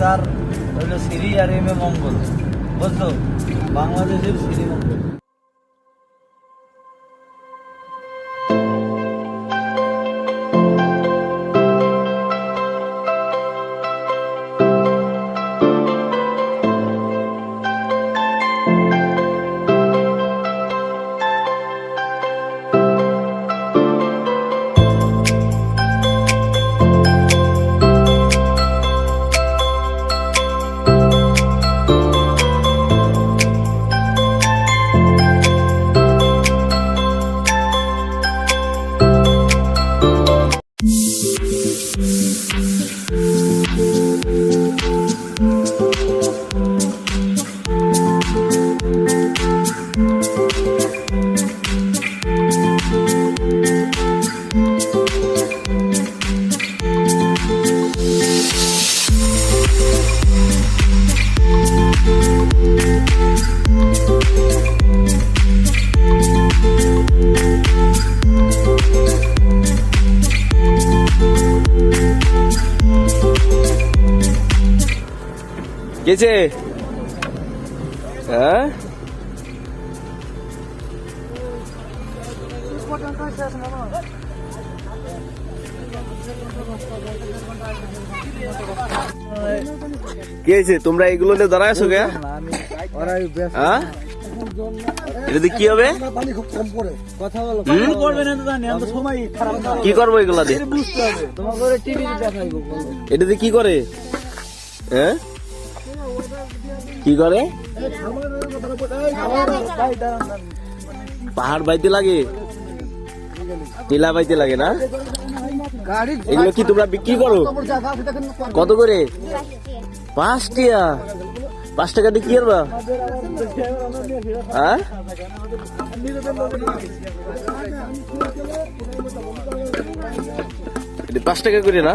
S আর হইল সিরি আর এম এ মঙ্গল। বুঝলো বাংলাদেশের সিরি মঙ্গল। গেছে হ্যাঁ? কে তোমরা এগুলো নিয়ে দাঁড়ায় আছো কে? হ্যাঁ? এটা কি হবে? কথা কি করবে এগুলা দিয়ে? এটা কি করে? হ্যাঁ? কি করে? পাহাড় বাইতে লাগে? টিলা বাইতে লাগে না? এগুলো কি তোমরা বিক্রি করো? কত করে? পাঁচ টিয়া। পাঁচ টাকা দিয়ে কি করবা? হ্যাঁ? পাঁচ টাকা করে না?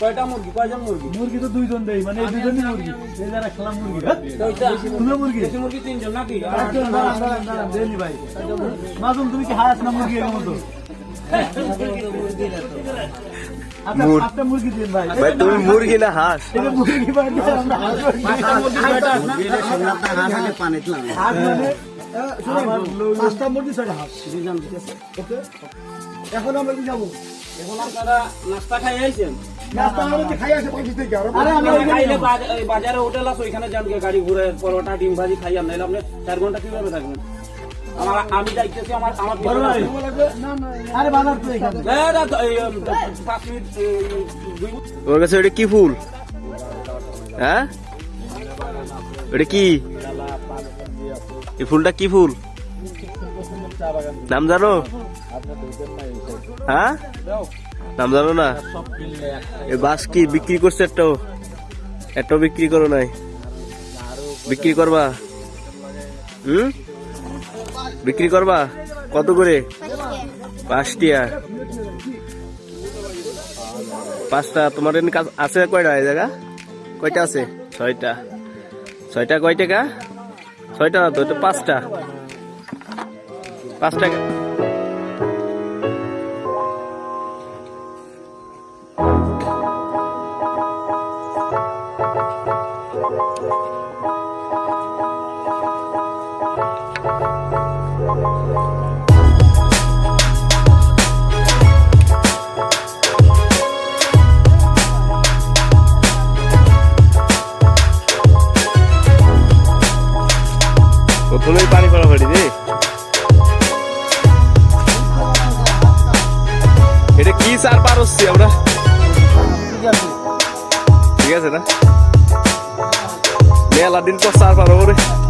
কয়টা মুরগি কয়জন মুরগি মুরগি তো দুইজন দেয় মানে দুজনই মুরগি যারা খেলাম মুরগি মুরগি তিনজন নাকি ভাই মাসুম তুমি কি হারাস না মুরগি এর মতো? আপনার আপনার তুমি মুরগি না হাঁস? মুরগি এখন আমরা কি যাব এখন আপনারা নাস্তা খাই আইছেন? বাজারে হোটেল আছে ওইখানে যান গাড়ি ঘুরে পরোটা ডিম ভাজি খাই আর নাইলে আপনি চার ঘণ্টা কীভাবে থাকবেন? আমার আমি যাইতেছি আমার আমার আরে বাজার তো এখানে। এ, না, তো, এই, পাঁচ মিনিট এই, তোমার কাছে ওটা কি ফুল? হ্যাঁ? ওটা কি? এই ফুলটা কি ফুল? নাম জানো? হ্যাঁ? নাম জানো না? এ বাস কি বিক্রি করছে একটাও? একটাও বিক্রি করো নাই? বিক্রি করবা? হুম? বিক্রি করবা? কত করে? পাঁচটিয়া। পাঁচটা, তোমার কাজ আছে কয়টা এই জায়গা? কয়টা আছে? ছয়টা। ছয়টা কয় টাকা? ছয়টা না তো পাঁচটা। পাঁচ টাকা দিন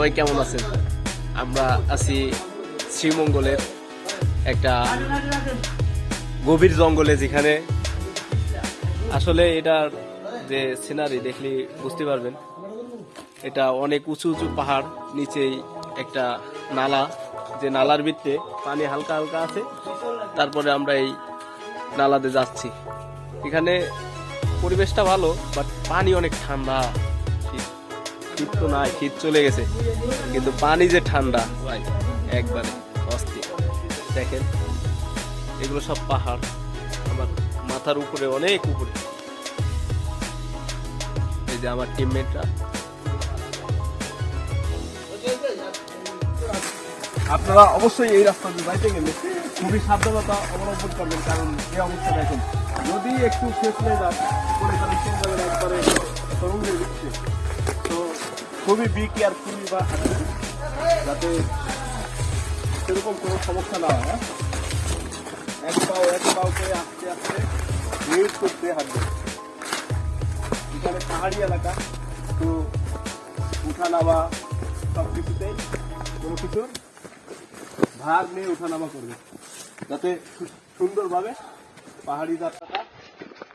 সবাই কেমন আছেন? আমরা আছি শ্রীমঙ্গলের একটা গভীর জঙ্গলে যেখানে আসলে এটার যে সিনারি দেখলে বুঝতে পারবেন, এটা অনেক উঁচু উঁচু পাহাড়, নিচেই একটা নালা। যে নালার ভিতরে পানি হালকা হালকা আছে, তারপরে আমরা এই নালাতে যাচ্ছি। এখানে পরিবেশটা ভালো বাট পানি অনেক ঠান্ডা। শীত তো নাই শীত চলে গেছে। কিন্তু পানি যে ঠান্ডা, ভাই, একবারে অস্থির দেখেন, এগুলো সব পাহাড় আমার মাথার উপরে অনেক উপরে। এই যে আমার টিমমেটরা আপনারা অবশ্যই এই রাস্তা দিয়ে যাইতে গেলে খুবই সাবধানতা অবলম্বন করবেন, কারণ যে অবস্থা দেখেন, যদি একটু ফেসলে যান মনে করেন সেই জায়গায় একবারে দিচ্ছে খুবই বি কেয়ারফুলি বা হাঁটবেন, যাতে সেরকম কোনো সমস্যা না হয় হ্যাঁ? এক পাও এক পাও করে আস্তে আস্তে মিউট করতে হাঁটবে এখানে পাহাড়ি এলাকা তো উঠা নামা সব কিছুতেই কোনো কিছুর ভাগ নিয়ে ওঠানামা করবে। যাতে সুন্দরভাবে পাহাড়ি যাত্রাটা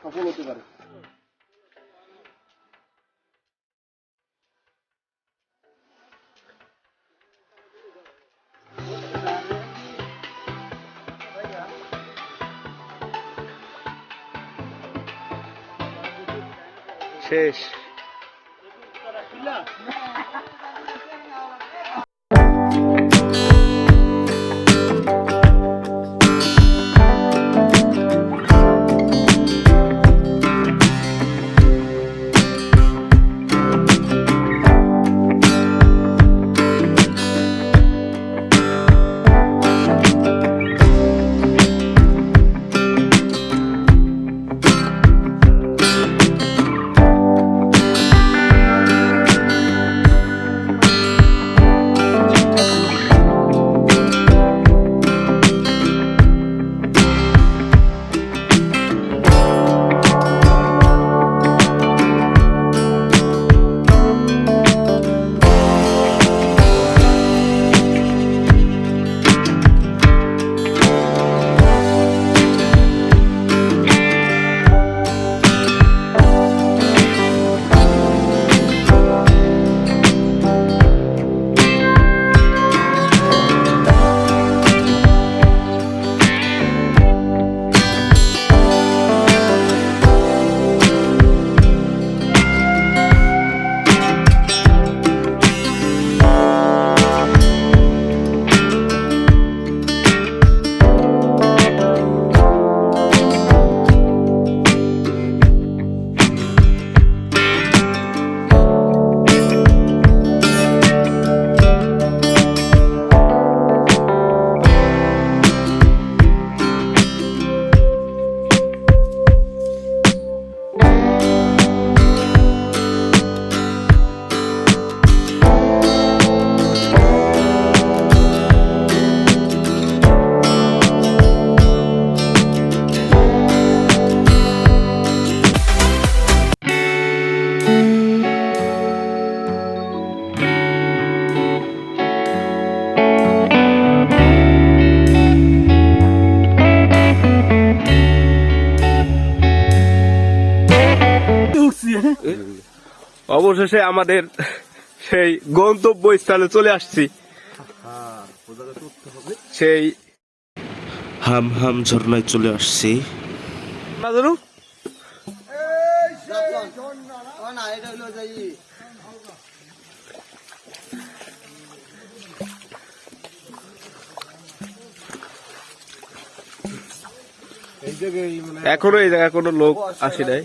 সফল হতে পারে। শেষ অবশেষে আমাদের সেই গন্তব্য স্থানে চলে আসছি। সেই হাম হাম ঝর্ণায় চলে আসছি। না? ধরু এখনও এই জায়গায় কোনো লোক আসে নাই।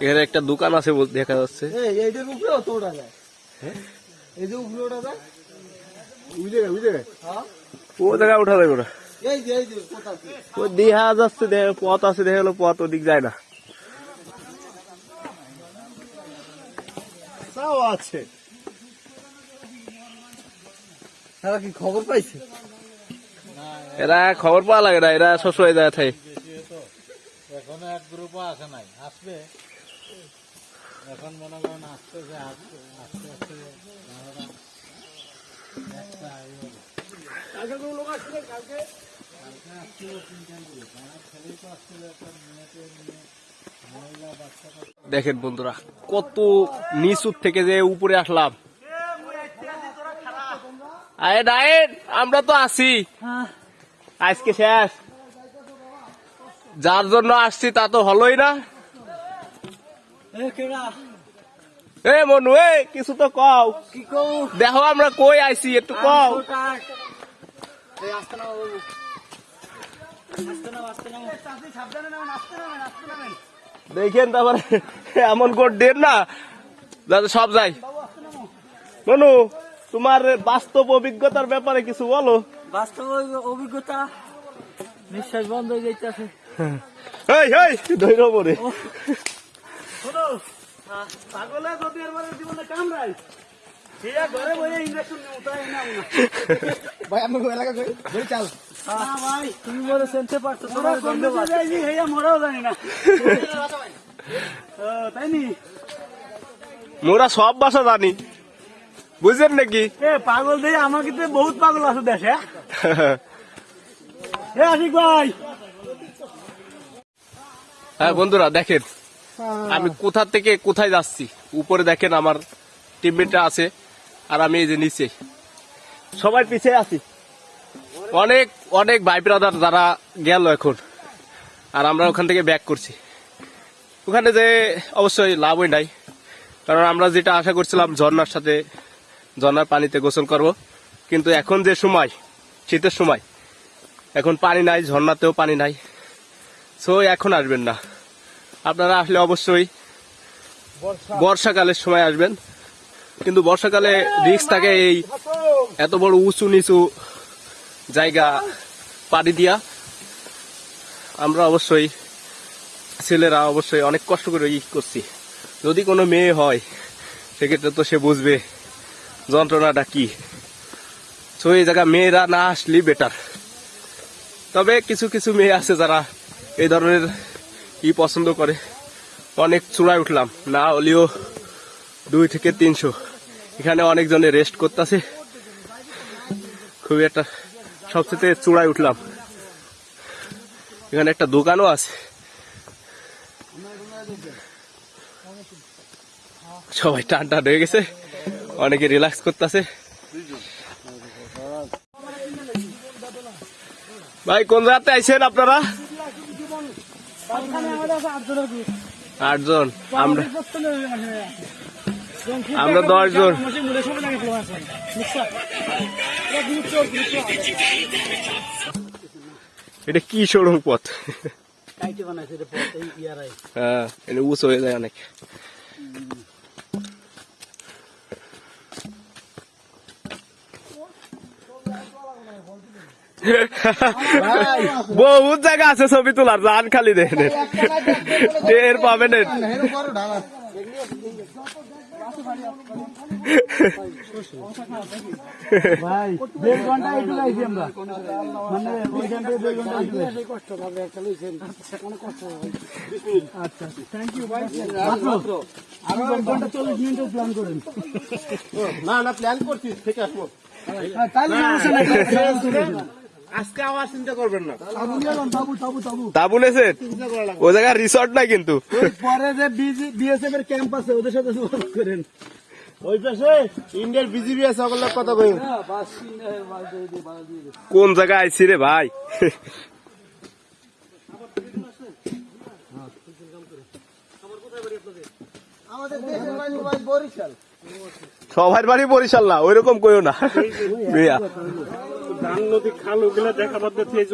এখানে একটা দোকান আছে বলতে দেখা যাচ্ছে। হ্যাঁ। ও জায়গায় উঠা যাবে না। দেখা যাচ্ছে পথ আছে দেখে হলো পথ ওদিক যায় না। আছে। তারা কি খবর পাইছে? এরা খবর পাওয়া লাগে না এরা সবসময় যায় থাকে। গ্রুপও আসে নাই আসবে। এখন মনে করেন আসতে আস্তে আস্তে আমরা একটা এই হলো। কালকে আসছিল তিনটা গ্রুপ। আমার ছেলেই তো আসছিল একটা মেয়েকে নিয়ে মহিলা বাচ্চা কাচ্চা। দেখেন বন্ধুরা কত নিচুর থেকে যে উপরে আসলাম। আরে ডায়েট আমরা তো আছি। আজকে শেষ। যার জন্য আসছি তা তো হলোই না। এ মনু এ কিছু তো কও। কি কও? দেখো আমরা কই আইছি একটু কও। দেখেন তারপরে এমন করে দেন না যাতে সব যাই মনু তোমার বাস্তব অভিজ্ঞতার ব্যাপারে কিছু বলো। বাস্তব অভিজ্ঞতা নিঃশ্বাস বন্ধ হয়ে যাইতেছে। এই এই ধৈর্য পরে শোনো পাগলে যদি এর জীবনে কামড়াই সেয়া ঘরে বসে ইঞ্জেকশন নিউ তাই না না। ভাই আমি এলাকা কই ধরে চাল। হ্যাঁ ভাই তুমি বলে সেন্টে পারছ তোরা গন্ধ যাইনি হেয়া মরাও জানি না। ও, তাই নি? মোরা সব ভাষা জানি। বুঝলেন নাকি? এ পাগল দিয়ে আমাকে তো বহুত পাগল আছে দেশে। এ আশিক ভাই। হ্যাঁ বন্ধুরা দেখেন। আমি কোথা থেকে কোথায় যাচ্ছি? উপরে দেখেন আমার টিমমেটরা আছে আর আমি এই যে নিচে। সবাই পিছিয়ে আছি। অনেক অনেক ভাই ব্রাদার যারা গেল এখন আর আমরা ওখান থেকে ব্যাক করছি। ওখানে যে অবশ্যই লাভই নাই কারণ আমরা যেটা আশা করছিলাম ঝর্ণার সাথে ঝর্ণার পানিতে গোসল করব। কিন্তু এখন যে সময় শীতের সময় এখন পানি নাই ঝর্ণাতেও পানি নাই। সো এখন আসবেন না। আপনারা আসলে অবশ্যই বর্ষাকালের সময় আসবেন। কিন্তু বর্ষাকালে রিস্ক থাকে এই এত বড় উঁচু নিচু জায়গা পাড়ি দিয়া। আমরা অবশ্যই ছেলেরা অবশ্যই অনেক কষ্ট করে ই করছি। যদি কোনো মেয়ে হয় সেক্ষেত্রে তো সে বুঝবে যন্ত্রণাটা কি। সো এই জায়গা মেয়েরা না আসলেই বেটার তবে কিছু কিছু মেয়ে আছে যারা এই ধরনের ই পছন্দ করে। অনেক চূড়ায় উঠলাম, না হলেও দুই থেকে তিনশো। এখানে অনেকজনে রেস্ট করতেছে। খুবই একটা সবচেয়ে চূড়ায় উঠলাম। এখানে একটা দোকানও আছে। সবাই টান টান হয়ে গেছে। অনেকে রিল্যাক্স করতেছে। ভাই, কোন জায়গাতে আইছেন আপনারা? আটজন। আমরা আমরা দশ জন এটা কি সরু পথ? হ্যাঁ এটা উঁচু হয়ে যায় অনেক। বহুত জায়গা আছে ছবি তোলার জান খালি দেখেন টের পাবেন ভাই দেড় ঘণ্টা একটু গাইছি আমরা। মানে ওইখান থেকে দেড় ঘণ্টা একটু কষ্ট পাবে একটা লইছেন কোনো কষ্ট আচ্ছা। থ্যাংক ইউ ভাই। আরও এক ঘণ্টা চল্লিশ মিনিটের প্ল্যান করেন। না না প্ল্যান করছি ঠিক আসব তাহলে সমস্যা নাই। আজকে আবার চিন্তা করবেন না। তাবু নেছেন ও জায়গায় রিসর্ট না কিন্তু। পরে যে বিএসএফ এর ক্যাম্প আছে ওদের সাথে যোগাযোগ করেন। ওই পাশে ইন্ডিয়ার বিজিবি আছে ওগুলো কথা কই কোন জায়গায় আইছি রে ভাই? সবার বাড়ি বরিশাল না ওইরকম কইও না। মিয়া। ধান নদী খাল ওগুলা দেখা পাচ্ছে সেই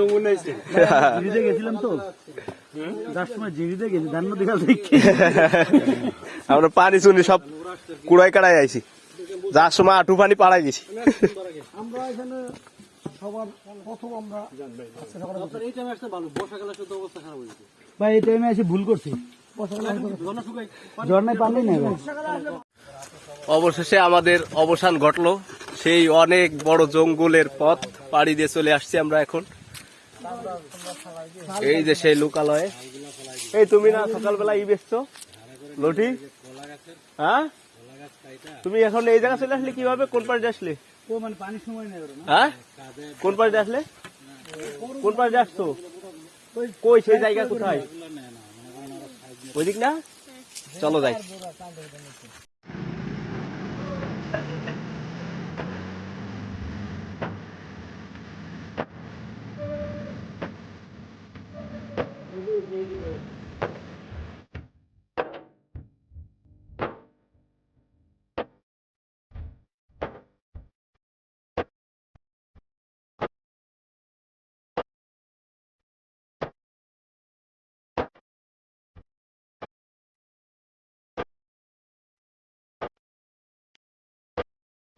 জিরিতে গেছিলাম তো। যার সময় জিরিতে গেছি ধান নদী খাল দেখি। আমরা পানি চুনি সব কুড়াই কাড়াই আইছি। যার সময় আটু পানি পাড়াই গেছি। আমরা এখানে সবার প্রথম আমরা ভাই এই টাইমে এসে ভুল করছি। ঝর্ণায় পানি নেই। অবশেষে আমাদের অবসান ঘটলো। সেই অনেক বড় জঙ্গলের পথ। পাড়ি দিয়ে চলে আসছি আমরা এখন। এই যে সেই লোকালয়ে। এই তুমি না সকালবেলা ই বেচছো? লটি? হ্যাঁ? তুমি এখন এই জায়গা চলে আসলে কীভাবে? কোন পাশে আসলে? মানে হ্যাঁ? কোন পাশে আসলে? কোন পাশে আসছো? কই সেই জায়গা কোথায়? ওইদিক না? চলো যাই।